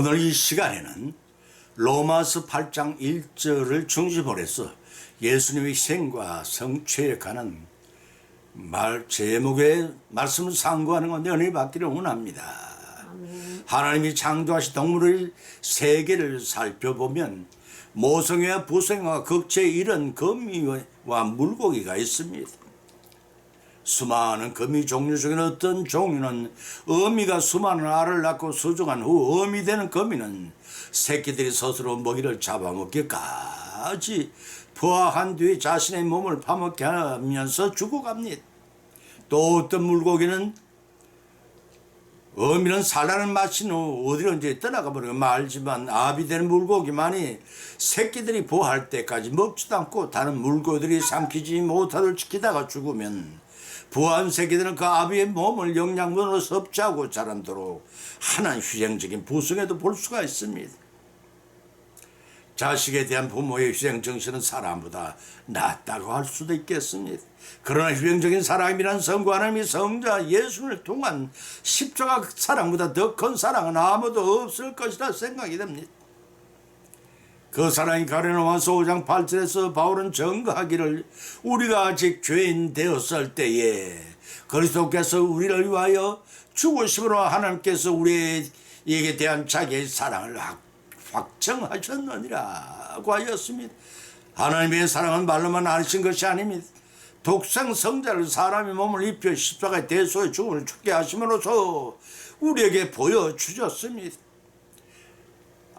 오늘 이 시간에는 로마서 8장 1절을 중심으로 해서 예수님의 희생과 성취에 관한 말 제목의 말씀을 상고하는 건데 은혜 받기를 원합니다. 하나님이 창조하신 동물의 세계를 살펴보면 모성애와 부성애와 극체 이런 거미와 물고기가 있습니다. 수많은 거미 종류 중에 어떤 종류는 어미가 수많은 알을 낳고 수정한 후 어미 되는 거미는 새끼들이 스스로 먹이를 잡아먹기까지 부화한 뒤에 자신의 몸을 파먹게 하면서 죽어갑니다. 또 어떤 물고기는 어미는 살라는 마친 후 이제 떠나가 버리고 말지만 아비 되는 물고기만이 새끼들이 부화할 때까지 먹지도 않고 다른 물고기들이 삼키지 못하도록 지키다가 죽으면 부화한 새끼들은 그 아비의 몸을 영양분으로 섭취하고 자란도록 하나는 휴생적인 부성에도 볼 수가 있습니다. 자식에 대한 부모의 희생 정신은 사람보다 낫다고 할 수도 있겠습니다. 그러나 희생적인 사랑이란 성부 하나님의 성자 예수를 통한 십자가 사랑보다 더 큰 사랑은 아무도 없을 것이라 생각이 됩니다. 그 사랑이 가려놓아서 5장 8절에서 바울은 증거하기를 우리가 아직 죄인 되었을 때에 그리스도께서 우리를 위하여 죽으심으로 하나님께서 우리에게 대한 자기의 사랑을 확 확정하셨느니라고 하였습니다. 하나님의 사랑은 말로만 하신 것이 아닙니다. 독생 성자를 사람의 몸을 입혀 십자가의 대소의 죽음을 죽게 하심으로써 우리에게 보여주셨습니다.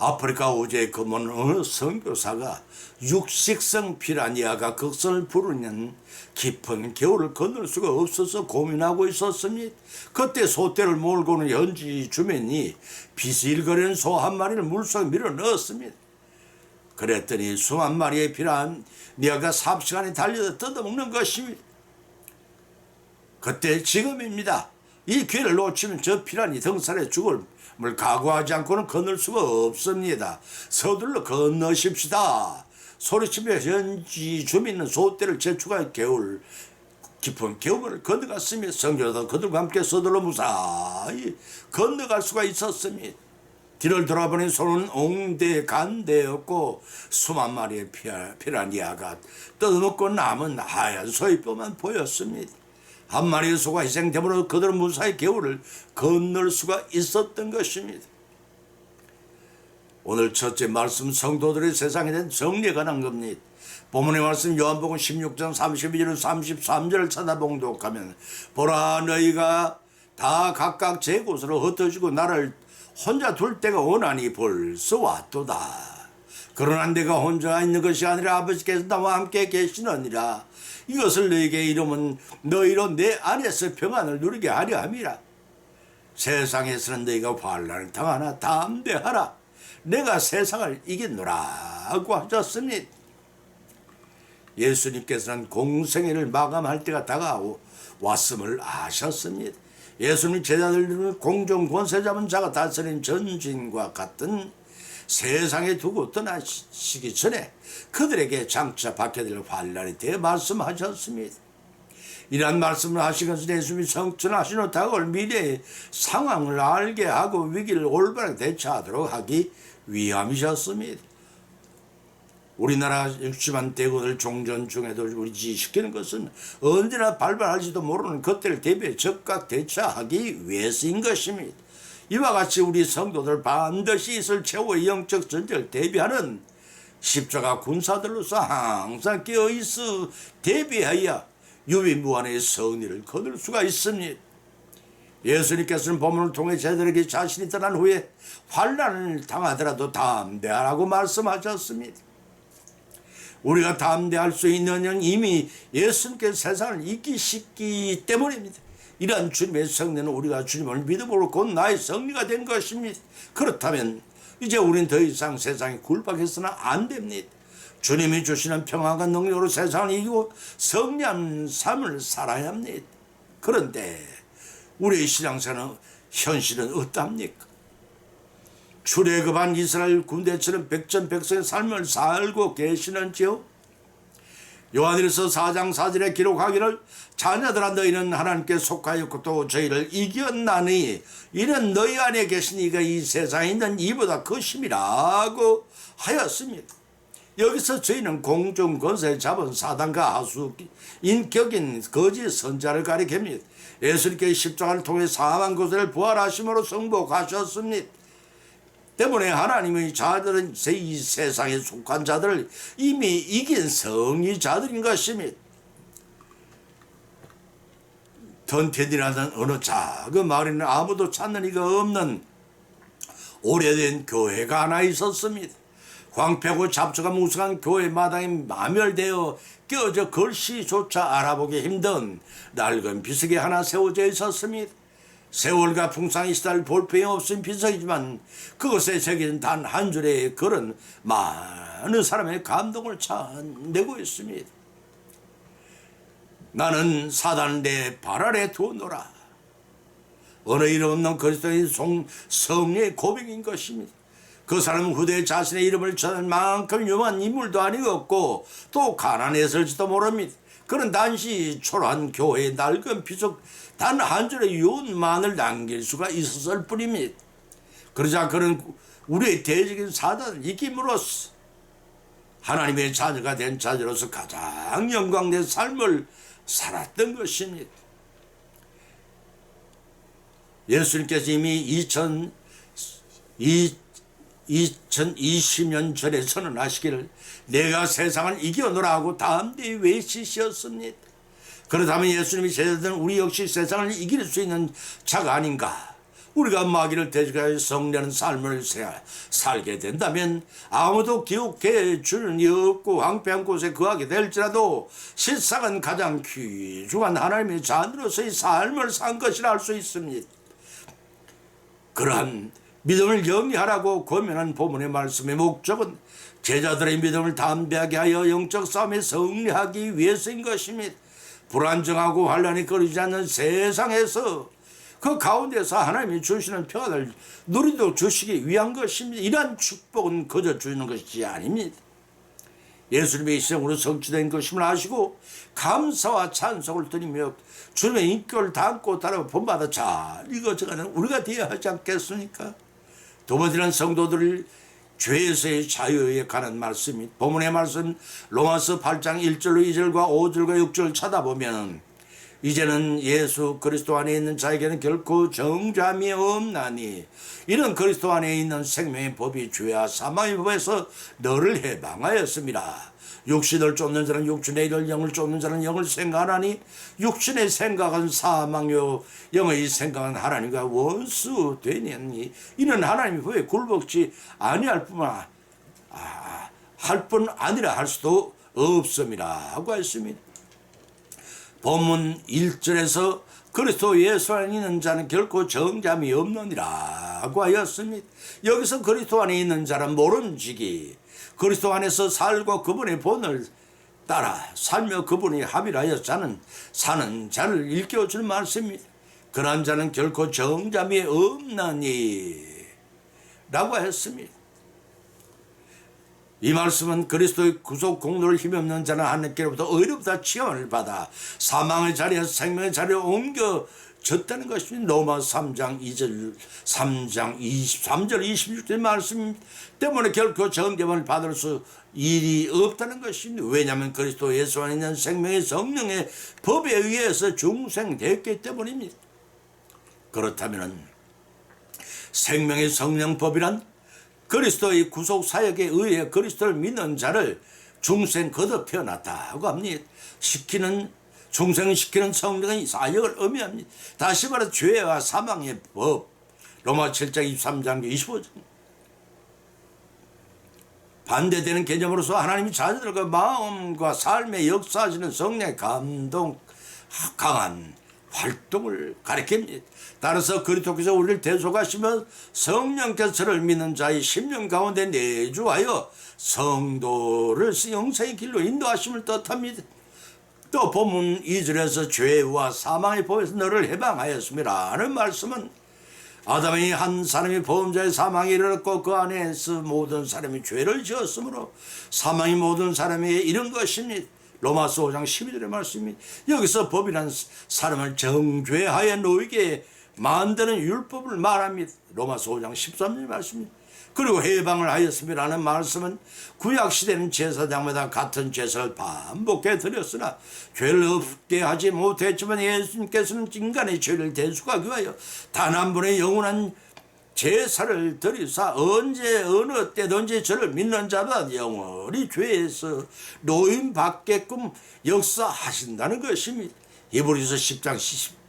아프리카 오제의 검은 어느 선교사가 육식성 피라니아가 극성을 부르는 깊은 겨울을 건널 수가 없어서 고민하고 있었습니다. 그때 소떼를 몰고는 현지 주민이 비실거리는 소 한 마리를 물속에 밀어 넣었습니다. 그랬더니 수만 마리의 피라니아가 삽시간에 달려서 뜯어먹는 것입니다. 그때 지금입니다. 이 기회를 놓치면 저 피란이 등살에 죽을 을 각오하지 않고는 건널 수가 없습니다. 서둘러 건너십시다. 소리치며 현지 주민은 소떼를 제축한 개울 깊은 겨울을 건너갔으며 성교도 그들과 함께 서둘러 무사히 건너갈 수가 있었습니다. 뒤를 돌아보니 손은 옹대 간대였고 수만 마리의 피라, 피라니아가 뜯어먹고 남은 하얀 소이뼈만 보였습니다. 한 마리의 소가 희생됨으로 그들은 무사히 겨울을 건널 수가 있었던 것입니다. 오늘 첫째 말씀 성도들의 세상에 대한 정리에 관한 겁니다. 본문의 말씀 요한복음 16장 32절 33절을 찾아 봉독하면 보라 너희가 다 각각 제 곳으로 흩어지고 나를 혼자 둘 때가 오나니 벌써 왔도다. 그러나 내가 혼자 있는 것이 아니라 아버지께서 나와 함께 계시느니라. 이것을 너에게 이름은 너희로 내 안에서 평안을 누리게 하려 함이라. 세상에서는 너희가 환란을 당하나 담대하라. 내가 세상을 이겼노라고 하셨습니다. 예수님께서는 공생애를 마감할 때가 다가오 왔음을 아셨습니다. 예수님 제자들은 공정 권세 잡은 자가 다스린 전진과 같은 세상에 두고 떠나시기 전에 그들에게 장차 받게 될 환란에 대해 말씀하셨습니다. 이러한 말씀을 하시면서 예수님이 성천하신 후탁을 미래의 상황을 알게 하고 위기를 올바르게 대처하도록 하기 위함이셨습니다. 우리나라 60만 대군을 종전 중에도 우리 지시키는 것은 언제나 발발할지도 모르는 것들을 대비해 적각 대처하기 위해서인 것입니다. 이와 같이 우리 성도들 반드시 있을 최후의 영적 전쟁을 대비하는 십자가 군사들로서 항상 깨어있어 대비하여 유비무한의 성리를 거둘 수가 있습니다. 예수님께서는 본문을 통해 제자들에게 자신이 떠난 후에 환란을 당하더라도 담대하라고 말씀하셨습니다. 우리가 담대할 수 있는 건 이미 예수님께서 세상을 이기시기 때문입니다. 이러한 주님의 성례는 우리가 주님을 믿음으로 곧 나의 성리가 된 것입니다. 그렇다면 이제 우린 더 이상 세상에 굴박해서는 안 됩니다. 주님이 주시는 평안과 능력으로 세상을 이기고 성리한 삶을 살아야 합니다. 그런데 우리의 신앙생활은 현실은 어떻습니까? 출애굽한 이스라엘 군대처럼 백전백성의 삶을 살고 계시는지요? 요한일서 4장 4절에 기록하기를 자녀들아 너희는 하나님께 속하였고 또 저희를 이겼나니 이는 너희 안에 계신 이가 이 세상에 있는 이보다 크심이라고 하였습니다. 여기서 저희는 공중 권세 잡은 사단과 하수 인격인 거짓 선자를 가리킵니다. 예수님께 십자가를 통해 사망 고세를 부활하심으로 승복하셨습니다. 때문에 하나님의 자들은 이 세상에 속한 자들을 이미 이긴 성의자들인 것입니다. 던텐이라는 어느 작은 마을에는 아무도 찾는 이가 없는 오래된 교회가 하나 있었습니다. 황폐고 잡초가 무성한 교회 마당에 마멸되어 깨어져 글씨조차 알아보기 힘든 낡은 비석이 하나 세워져 있었습니다. 세월과 풍상이 시달 볼펜이 없은 비석이지만 그것에 새긴 단한 줄의 글은 많은 사람의 감동을 차내고 있습니다. 나는 사단 내발 아래 두노라. 어느 일 없는 그리스도인 송, 성의 고백인 것입니다. 그 사람은 후대에 자신의 이름을 전할 만큼 유명한 인물도 아니었고 또 가난했을지도 모릅니다. 그는 단시 초라한 교회의 낡은 비석 단 한 줄의 유언만을 남길 수가 있었을 뿐입니다. 그러자 그는 우리의 대적인 사단을 이김으로써 하나님의 자녀가 된 자녀로서 가장 영광된 삶을 살았던 것입니다. 예수님께서 이미 2000, 2020년 전에 선언하시기를 내가 세상을 이겨노라 하고 담대히 외치셨습니다. 그렇다면 예수님이 제자들은 우리 역시 세상을 이길 수 있는 자가 아닌가? 우리가 마귀를 대적하여 성내는 삶을 살게 된다면 아무도 기억해 주는 이 없고 황폐한 곳에 거하게 될지라도 실상은 가장 귀중한 하나님의 자녀로서의 삶을 산 것이라 할 수 있습니다. 그러한 믿음을 영위하라고 고면한 본문의 말씀의 목적은 제자들의 믿음을 담대하게 하여 영적 싸움에 승리하기 위해서인 것입니다. 불안정하고 환란이 거리지 않는 세상에서 그 가운데서 하나님이 주시는 평안을 누리도록 주시기 위한 것입니다. 이러한 축복은 거저 주는 것이 아닙니다. 예수님의 희생으로 성취된 것임을 아시고 감사와 찬송을 드리며 주님의 인격을 담고 따라 본받아 잘 이것저것 우리가 되어야 하지 않겠습니까? 두 번째는 성도들을 죄에서의 자유에 관한 말씀이 본문의 말씀 로마서 8장 1절로 2절과 5절과 6절을 찾아보면 이제는 예수 그리스도 안에 있는 자에게는 결코 정죄함이 없나니 이런 그리스도 안에 있는 생명의 법이 죄와 사망의 법에서 너를 해방하였습니다. 육신을 쫓는 자는 육신의 일을 영을 쫓는 자는 영을 생각하니 육신의 생각은 사망요 영의 생각은 하나님과 원수 되니 이는 하나님의 법에 굴복지 아니할 뿐만 아, 할뿐 아니라 할 수도 없습니다 하고 했습니다. 본문 1절에서 그리스도 예수 안에 있는 자는 결코 정잠이 없느니라고 하였습니다. 여기서 그리스도 안에 있는 자는 모름지기 그리스도 안에서 살고 그분의 본을 따라 살며 그분이 합일하여 자는 사는 자를 일깨워주는 말씀입니다. 그런 자는 결코 정잠이 없나니 라고 했습니다. 이 말씀은 그리스도의 구속 공로를 힘없는 자는 하나님께로부터 의롭다 취함을 받아 사망의 자리에서 생명의 자리로 옮겨 졌다는 것입니다. 로마 3장 2절 3장 23절 26절 말씀 때문에 결코 정죄을 받을 수 일이 없다는 것입니다. 왜냐하면 그리스도 예수 안에 있는 생명의 성령의 법에 의해서 중생됐기 때문입니다. 그렇다면 생명의 성령법이란 그리스도의 구속 사역에 의해 그리스도를 믿는 자를 중생 거듭 태어났다고 합니다. 시키는 중생을 시키는 성령의 사역을 의미합니다. 다시 말해 죄와 사망의 법 로마 7장 23장 25절 반대되는 개념으로서 하나님이 자녀들과 마음과 삶에 역사하시는 성령의 감동 강한 활동을 가리킵니다. 따라서 그리스도께서 우리를 대속하시면 성령께서 저를 믿는 자의 심령 가운데 내주하여 성도를 영생의 길로 인도하심을 뜻합니다. 또 본문 2절에서 죄와 사망의 법에서 너를 해방하였습니다. 라는 말씀은 아담이 한 사람이 보험자의 사망에 이르렀고 그 안에서 모든 사람이 죄를 지었으므로 사망이 모든 사람에게 이른 것입니다. 로마서 5장 12절의 말씀이 여기서 법이란 사람을 정죄하여 놓이게 만드는 율법을 말합니다. 로마서 5장 13절의 말씀입니다. 그리고 해방을 하였음이라는 말씀은 구약 시대는 제사장마다 같은 제사를 반복해 드렸으나 죄를 없게 하지 못했지만 예수님께서는 인간의 죄를 대수하기 위하여 단한 번의 영원한 제사를 드리사 언제 어느 때든지 저를 믿는 자마다 영원히 죄에서 노임 받게끔 역사하신다는 것입니다. 이브리서 10장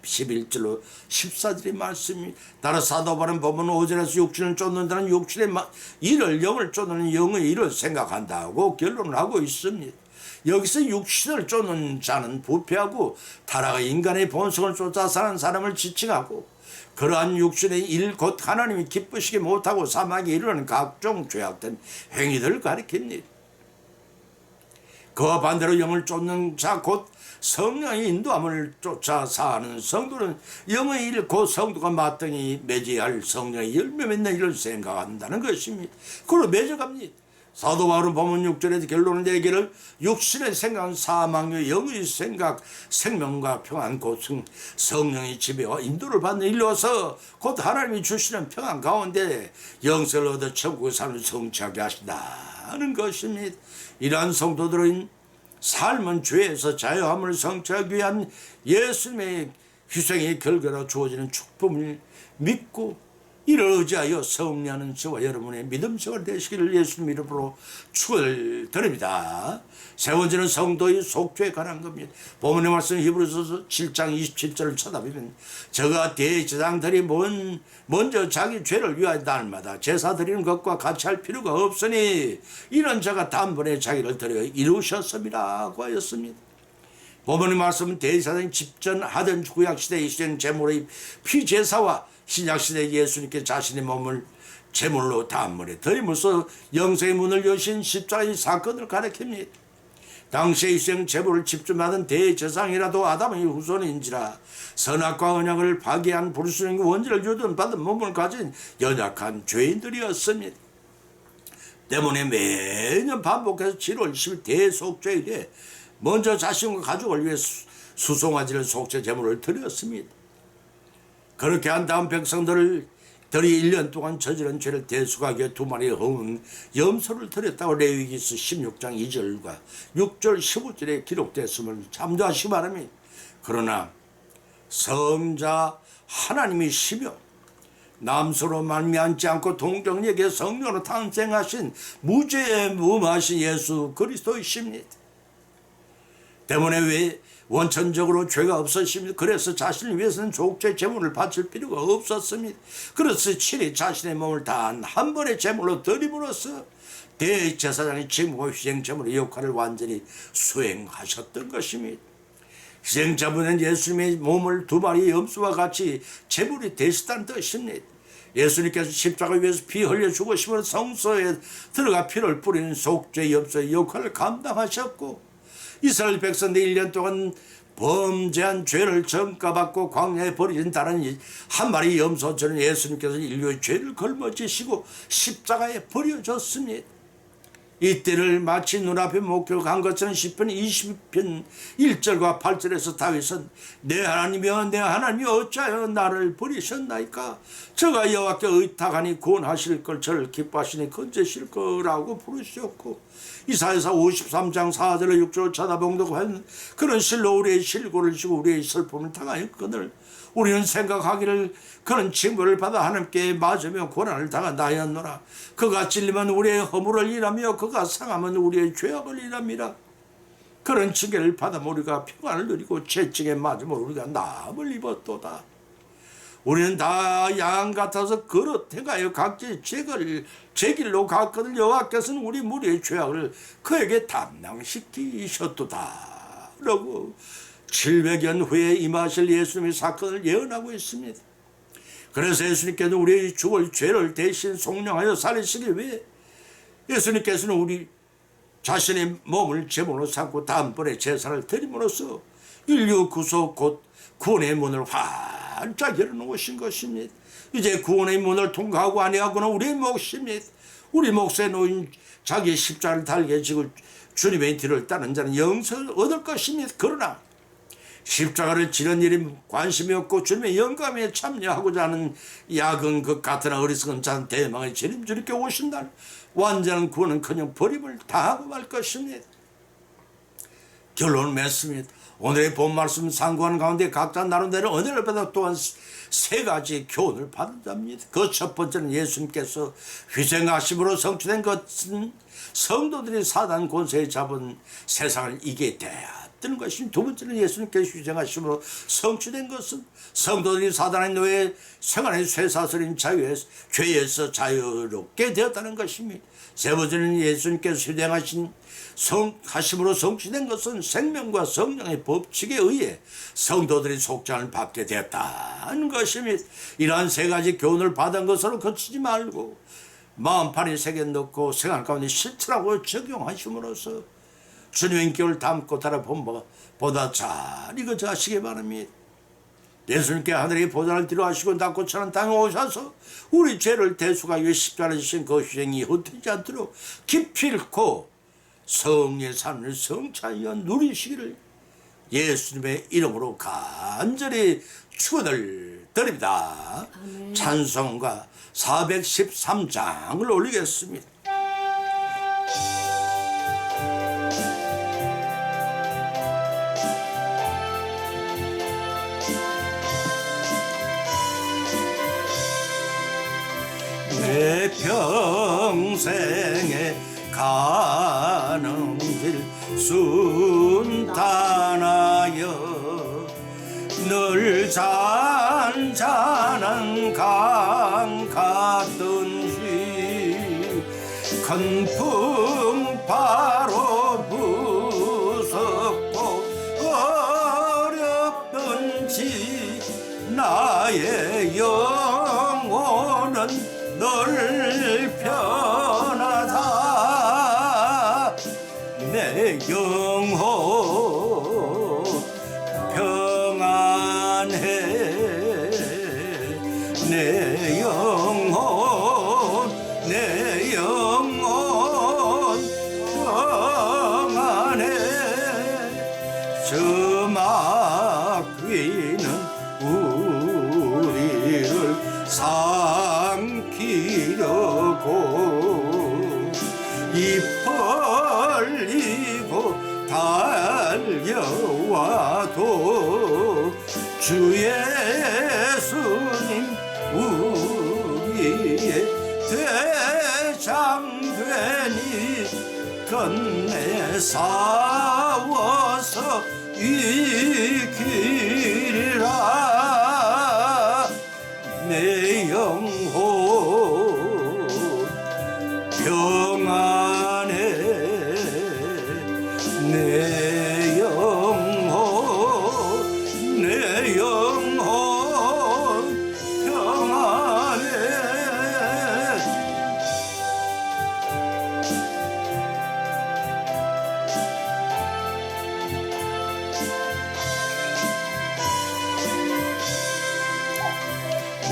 11절로 14절의 말씀이 따라 사도 바른 법은 오전에서 육신을 쫓는다는 육신의 마- 일을 영을 쫓는 영의 일을 생각한다고 결론을 하고 있습니다. 여기서 육신을 쫓는 자는 부패하고 타락의 인간의 본성을 쫓아 사는 사람을 지칭하고 그러한 육신의 일 곧 하나님이 기쁘시게 못하고 사망에 이르는 각종 죄악된 행위들을 가리킵니다. 그와 반대로 영을 쫓는 자 곧 성령의 인도함을 쫓아 사는 성도는 영의 일 곧 성도가 마땅히 맺어야 성령의 열매 맺는 일을 생각한다는 것입니다. 그로 맺어갑니다. 사도 바울은 본문 6절에서 결론을 내기를 육신의 생각은 사망의 영의 생각 생명과 평안 곧 성- 성령의 지배와 인도를 받는 일로서 곧 하나님이 주시는 평안 가운데 영생을 얻어 천국의 삶을 성취하게 하신다는 것입니다. 이러한 성도들은 삶은 죄에서 자유함을 성취하기 위한 예수님의 희생의 결과로 주어지는 축복을 믿고 이를 의지하여 성리하는 저와 여러분의 믿음 생활 되시기를 예수님 이름으로 축원드립니다. 세 번째는 성도의 속죄에 관한 겁니다. 본문의 말씀 히브리서 7장 27절을 쳐다보면 저가 대제사장들이 먼, 먼저 자기 죄를 위하여 날마다 제사 드리는 것과 같이 할 필요가 없으니 이런 자가 단번에 자기를 드려 이루셨습니다고 하였습니다. 본문의 말씀은 대제사장이 집전하던 구약시대에 있는 제물의 피제사와 신약시대 예수님께 자신의 몸을 제물로 단물에 드림으로써 영생의 문을 여신 십자가의 사건을 가리킵니다. 당시의 희생 제물을 집중하던 대제사장이라도 아담의 후손인지라 선악과 언약을 파괴한 불순의 원죄를 주든 받은 몸을 가진 연약한 죄인들이었습니다. 때문에 매년 반복해서 7월 10일 대속죄일에 먼저 자신과 가족을 위해 수- 수송아지를 속죄 제물을 드렸습니다. 그렇게 한 다음 백성들을 들이 1년 동안 저지른 죄를 위해 두 마리의 흥은 염소를 드렸다고 레위기서 16장 2절과 6절 15절에 기록됐음을 참조하시기 바랍니다. 그러나 성자 하나님이시며 남서로 말미암지 않고 동정에게 성령으로 탄생하신 무죄 무마신 예수 그리스도이십니다. 때문에 왜 원천적으로 죄가 없었습니다. 그래서 자신을 위해서는 족죄 제물을 바칠 필요가 없었습니다. 그래서 친히 자신의 몸을 단 한 번의 제물로 드림으로써 대제사장의 직무와 희생 제물의 역할을 완전히 수행하셨던 것입니다. 희생자분은 예수님의 몸을 두 마리 염소와 같이 제물이 되시다는 뜻입니다. 예수님께서 십자가 위에서 피 흘려 죽으시면 성소에 들어가 피를 뿌리는 속죄 염소의 역할을 감당하셨고 이스라엘 백성들 1년 동안 범죄한 죄를 전가받고 광야에 버려진 다른 한 마리 염소처럼 예수님께서 인류의 죄를 걸머지시고 십자가에 버려졌습니다. 이때를 마치 눈앞에 목격한 것처럼 10편 20편 1절과 8절에서 다윗은 내 하나님이여 내 하나님이 어찌하여 나를 버리셨나이까 저가 여호와께 의탁하니 구원하실 걸 저를 기뻐하시니 건재실 거라고 부르셨고 이사야서 53장 4절에 6절을 쳐다봉독한 그런 실로 우리의 실고를 지고 우리의 슬픔을 당하였거늘 우리는 생각하기를 그런 징벌을 받아 하나님께 맞으며 고난을 당한다였노라. 그가 찔리면 우리의 허물을 일하며 그가 상하면 우리의 죄악을 일합니다. 그런 징계를 받아 우리가 평안을 누리고 채찍에 맞으면 우리가 남을 입었도다 우리는 다 양 같아서 그릇해가여 각기 제걸 제 길로 갔거든. 여호와께서는 우리 무리의 죄악을 그에게 담당시키셨도다. 라고 700년 후에 임하실 예수님의 사건을 예언하고 있습니다. 그래서 예수님께서 우리의 죽을 죄를 대신 속량하여 살리시기 위해 예수님께서는 우리 자신의 몸을 제물로 삼고 다음번에 제사를 드림으로써 인류 구속 곧 구원의 문을 활짝 열어놓으신 것입니다. 이제 구원의 문을 통과하고 아니하고는 우리의 몫입니다. 우리 목사에 놓인 자기 십자를 달게 지고 주님의 뒤를 따는 자는 영생을 얻을 것입니다. 그러나 십자가를 지는 일이 관심이 없고 주님의 영감에 참여하고자 하는 야근 것 같으나 어리석은 자는 대망의 재림주님께 오신다. 완전한 구원은커녕 버림을 당하고 말 것입니다. 결론을 맺습니다. 오늘의 본 말씀 상고하는 가운데 각자 나름대로 은혜를 받아 또한 세 가지 교훈을 받은 자입니다. 그 첫 번째는 예수님께서 희생하심으로 성취된 것은 성도들이 사단 권세에 잡은 세상을 이게 되었던 것입니다. 두 번째는 예수님께서 희생하심으로 성취된 것은 성도들이 사단의 노예 생활의 쇠사슬인 자유에서 죄에서 자유롭게 되었다는 것입니다. 세 번째는 예수님께서 희생하신 성 하심으로 성취된 것은 생명과 성령의 법칙에 의해 성도들이 속장을 받게 되었다는 것입니다. 이러한 세 가지 교훈을 받은 것으로 그치지 말고 마음판에 새겨 넣고 생활 가운데 실천하고 적용하심으로써 주님의 인격을 담고 달아본 보다 잘 이것하시기 바랍니다. 예수님께 하늘의 보좌를 뒤로 하시고 낮고 천한 땅에 오셔서 우리 죄를 대수가 위해 십자가를 지신 그 희생이 흩어지지 않도록 깊이 잃고 성의 산을 성찬하여 누리시기를 예수님의 이름으로 간절히 축원을 드립니다. 찬송가 413장을 올리겠습니다. 내 평생에 가는 길 순탄하여 늘 잔잔한 강 같던지 큰풍 내 영혼 평안해. 내 대장되니 건네 싸워서 이기리라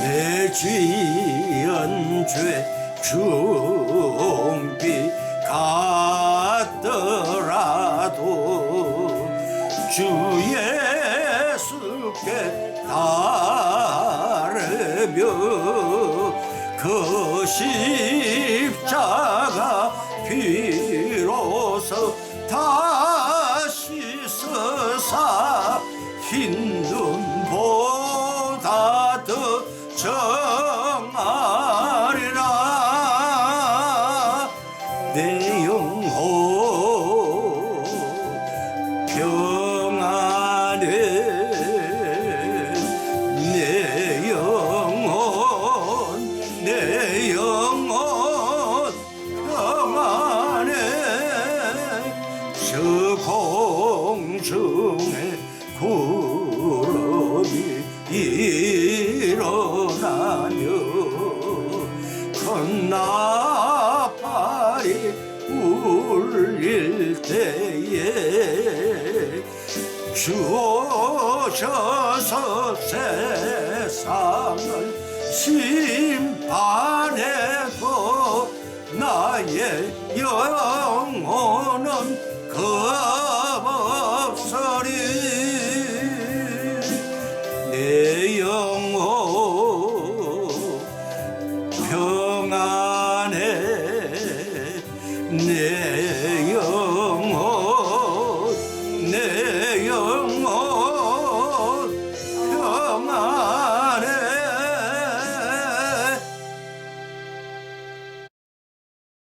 내 지은 죄 중비 같더라도 주 예수께 따르며 그 십자가 비 오셔서 세상을 심판해도 나의 영혼은 그